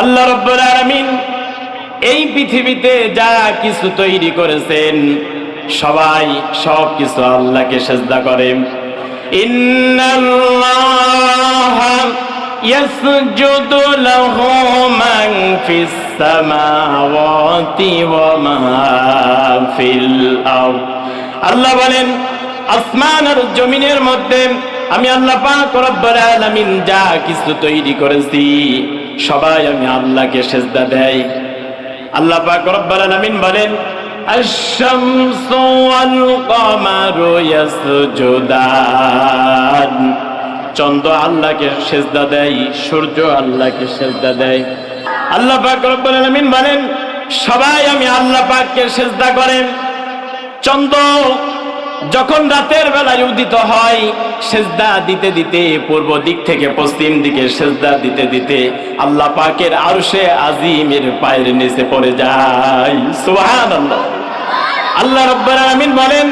আল্লাহ রব্বুল আলামিন এই পৃথিবীতে যা কিছু তৈরি করেছেন, সবাই সব কিছু আল্লাহকে সেজদা করে। আল্লাহ বলেন, আসমান আর জমিনের মধ্যে আমি আল্লাহ পাক রব্বুল আলামিন যা কিছু তৈরি করেছি সবাই আমি আল্লাহকে সেজদা দেয় আল্লাহ পাক রব্বুল আলামিন বলেন, আশ-শামসু ওয়াল কমারু ইয়াসজুদান। চন্দ্র আল্লাহকে সেজদা দেয় সূর্য আল্লাহকে সেজদা দেয় আল্লাহ পাক রব্বুল আলামিন বলেন, সবাই আমি আল্লাহ পাককে সেজদা করেন। চন্দ্র যখন রাতের বেলায় উদিত হয়, সেজদা দিতে দিতে পূর্ব দিক থেকে পশ্চিম দিকে সেজদা দিতে দিতে আল্লাহ পাকের আরশে আজিমের পায়ের নিচে পড়ে যায়। সুবহানাল্লাহ। আল্লাহ রব্বুল আমিন বলেন,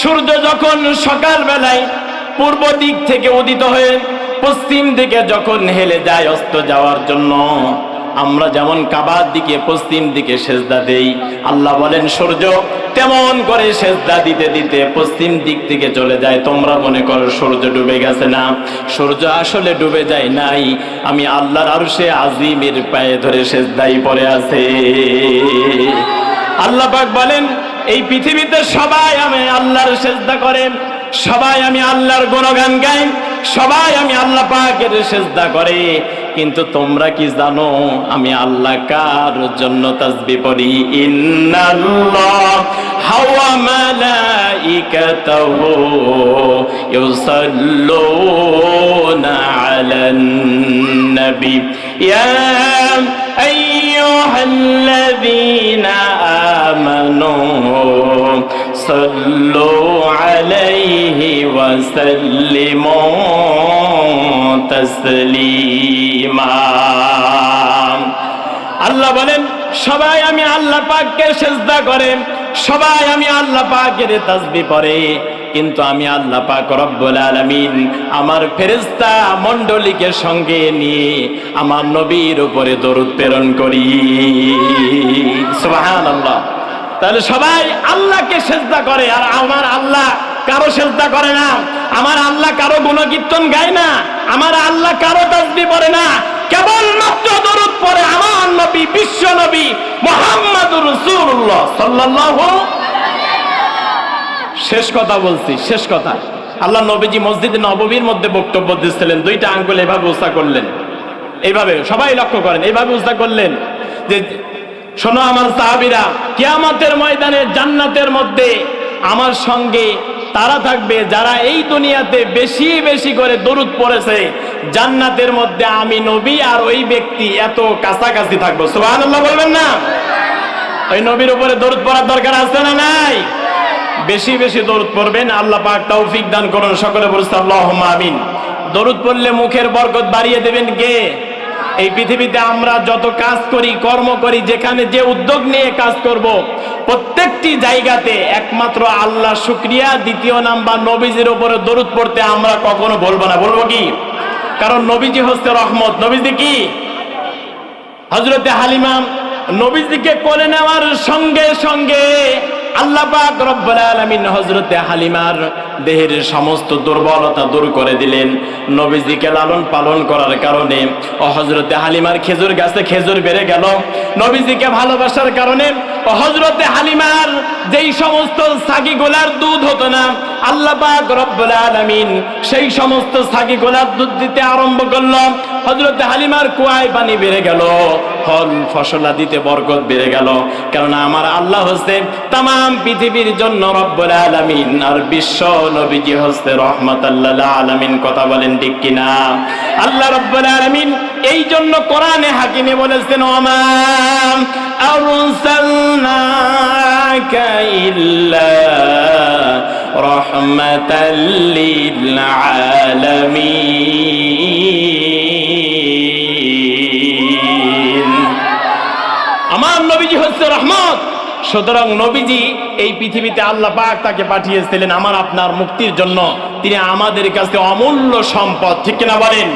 সূর্য যখন সকাল বেলায় পূর্ব দিক থেকে উদিত হয়ে পশ্চিম দিকে যখন হেলে যায় অস্ত যাওয়ার জন্য আমরা যেমন কাবার দিকে, পশ্চিম দিকে সেজদা দেই। আল্লাহ বলেন, সূর্য তেমন করে সেজদা দিতে দিতে পশ্চিম দিক থেকে চলে যায়। তোমরা মনে করো সূর্য ডুবে গেছে না? সূর্য আসলে ডুবে যায় নাই। আমি আল্লাহর আরশে আজিমের পায়ে ধরে সেজদাই পড়ে আছে। আল্লাহ পাক বলেন, এই পৃথিবীতে সবাই আমি আল্লাহর সেজদা করে, সবাই আমি আল্লাহর গুণগান গাই। সবাই আমি আল্লাহ পাকের সেজদা করে। কিন্তু তোমরা কি জানো, আমি আল্লাহ কার জন্য তাসবি পড়ি? ইন্নাল্লাহ হাওয়া মালাইকাতাহু ইউসাল্লুনা আলান নবী। ইয়া আইয়ুহাল্লাযীনা আমানু সাল্লু আলাইহি ওয়া সাল্লিমু আল্লাহ বলেন, সবাই আমি আল্লাহ পাককে সেজদা করে, সবাই আমি আল্লাহ পাকের তাজবি পরে কিন্তু আমি আল্লাহ পাক রব্বুল আলামিন আমার ফেরেশতা মণ্ডলীকে সঙ্গে নিয়ে আমার নবীর উপরে দরুদ প্রেরণ করি। সুবহানাল্লাহ। তাহলে সবাই আল্লাহকে সেজদা করে আর আমার আল্লাহ কারও সেজদা করে না, আমার আল্লাহ কারও গুণকীর্তন গায় না, আমার আল্লাহ কারও তাসবি পড়ে না। কেবল মাত্র দরুদ পড়ে আমার নবী, বিশ্ব নবী মোহাম্মদুর রাসূলুল্লাহ সাল্লাল্লাহু শেষ কথা বলছি, শেষ কথা। আল্লাহ নবীজি মসজিদে নববীর মধ্যে বক্তব্য দিচ্ছিলেন, দুইটা আঙ্গুল এভাবে উস্তা করলেন। এইভাবে, সবাই লক্ষ্য করেন, এইভাবে উস্তা করলেন যে, শোনো আমার সাহাবিরা, কিয়ামতের ময়দানে জান্নাতের মধ্যে আমার সঙ্গে তারা থাকবে যারা এই দুনিয়াতে বেশি বেশি করে দরুদ পড়েছে, জান্নাতের মধ্যে আমি নবী আর ওই ব্যক্তি এত কাছাকাছি থাকব। সুবহানাল্লাহ বলবেন না? ওই নবীর উপরে দরুদ পড়ার দরকার আছে না নাই? বেশি বেশি দরুদ পড়বেন, আল্লাহ পাক তৌফিক দান করুন সকলে বলছে আল্লাহুম্মা আমিন। দরুদ পড়লে মুখের বরকত বাড়িয়ে দেবেন কে? এই পৃথিবীতে আমরা যত কাজ করি, কর্ম করি, যেখানে যে উদ্যোগ নিয়ে কাজ করব প্রত্যেকটি জায়গাতে একমাত্র আল্লাহ শুক্রিয়া, দ্বিতীয় নাম বা নবীজির উপরে দরুদ পড়তে আমরা কখনো বলব না। বলব কি? কারণ নবীজি হচ্ছে রহমত। নবীজি কি? হজরতে হালিমাম নবীজিকে কোলে নেওয়ার সঙ্গে সঙ্গে আল্লাহ পাক রব্বুল আলামিন হযরতে হালিমার দেহের সমস্ত দুর্বলতা দূর করে দিলেন। নবীজিকে লালন পালন করার কারণে হজরতে হালিমার খেজুর গাছে খেজুর বেড়ে গেল। নবীজিকে ভালোবাসার কারণে হজরতে হালিমার যেই সমস্ত সাগিগুলার দুধ হতো না, আল্লাহ পাক রব্বুল আলামিন সেই সমস্ত সাগিগুলার দুধ দিতে আরম্ভ করল। হযরতে হালিমার কুয়ায় পানি বেড়ে গেল, ফল ফসলা দিতে বরকত বেড়ে গেল। কেননা আমার আল্লাহ হচ্ছে তাম পৃথিবীর জন্য রব্বুল আলমিন, আর বিশ্ব নবীজি হস্তে রহমত আল্লাহ আলমিন। কথা বলেন ঠিক কিনা? আল্লাহ রব্বুল আলমিন এই জন্য কোরআনে হাকিমে বলেছেন ওমাম ইল্লা রহমাতাল লিল আলামিন। আমার নবীজি হচ্ছে রহমত। সুতরাং নবীজি এই পৃথিবীতে আল্লাহ পাক তাকে পাঠিয়েছিলেন আমার আপনার মুক্তির জন্য। তিনি আমাদের কাছে অমূল্য সম্পদ, ঠিক কিনা বলেন?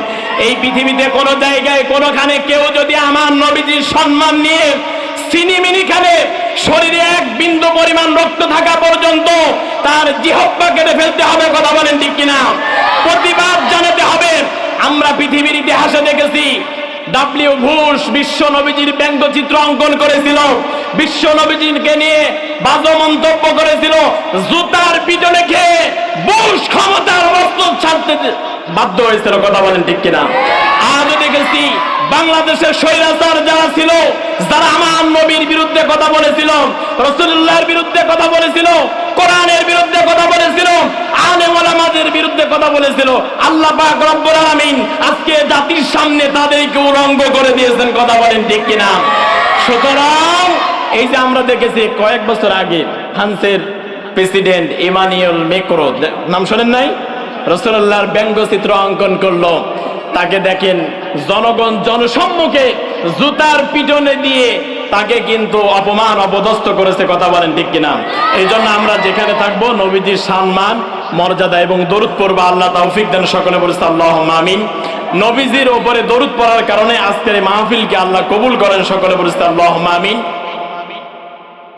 এই পৃথিবীতে কোনো জায়গায়, কোনোখানে কেউ যদি আমার নবীজির সম্মান নিয়ে সিনিমিনি খেলে, শরীরে এক বিন্দু পরিমাণ রক্ত থাকা পর্যন্ত তার জিহব্বা কেটে ফেলতে হবে, কথা বলেন ঠিক কিনা? প্রতিবাদ জানাতে হবে। আমরা পৃথিবীর ইতিহাসে দেখেছি ডাব্লিউ ঘোষ বিশ্ব নবীজির ব্যঙ্গচিত্র অঙ্কন করেছিল। বিশ্ব নবীজিকে নিয়ে বাজে মন্তব্য করেছিল। জুতার পিছনে খেয়ে বুশ ক্ষমতার অস্ত্র ছাড়তে বাধ্য হয়েছিল, কথা বলেন ঠিক কিনা? আজও দেখেছি বাংলাদেশের স্বৈরাচার যারা ছিল, যারা আমার নবীর বিরুদ্ধে কথা বলেছিল রসুল্লাহর বিরুদ্ধে কথা বলেছিল, কোরআনের বিরুদ্ধে কথা বলেছিল আলে ওলামাদের বিরুদ্ধে কথা বলেছিল, আল্লাহ পাক রব্বুল আলামিন আজকে জাতির সামনে তাদেরকে উলঙ্গ করে দিয়েছেন, কথা বলেন ঠিক কিনা? সুতরাং এই যে আমরা দেখেছি কয়েক বছর আগে ফ্রান্সের প্রেসিডেন্ট ইমানিউল মেক্রো নাম শোনেন নাই? রসুল্লাহর ব্যঙ্গচিত্র অঙ্কন করল। তাকে দেখেন, জনগণ জনসম্মুখে জুতার পিটনে দিয়ে তাকে কিন্তু অপমান, অপদস্থ করেছে কথা বলেন ঠিক কিনা? এই জন্য আমরা যেখানে থাকব, নবীজির সম্মান, মর্যাদা এবং দরুদ পড়ব, আল্লাহ তৌফিক দেন সকলে বলেছে আল্লাহ আমিন। নবীজির ওপরে দরুদ পড়ার কারণে আজকের মাহফিলকে আল্লাহ কবুল করেন, সকলে বলেছে আল্লাহ আমিন।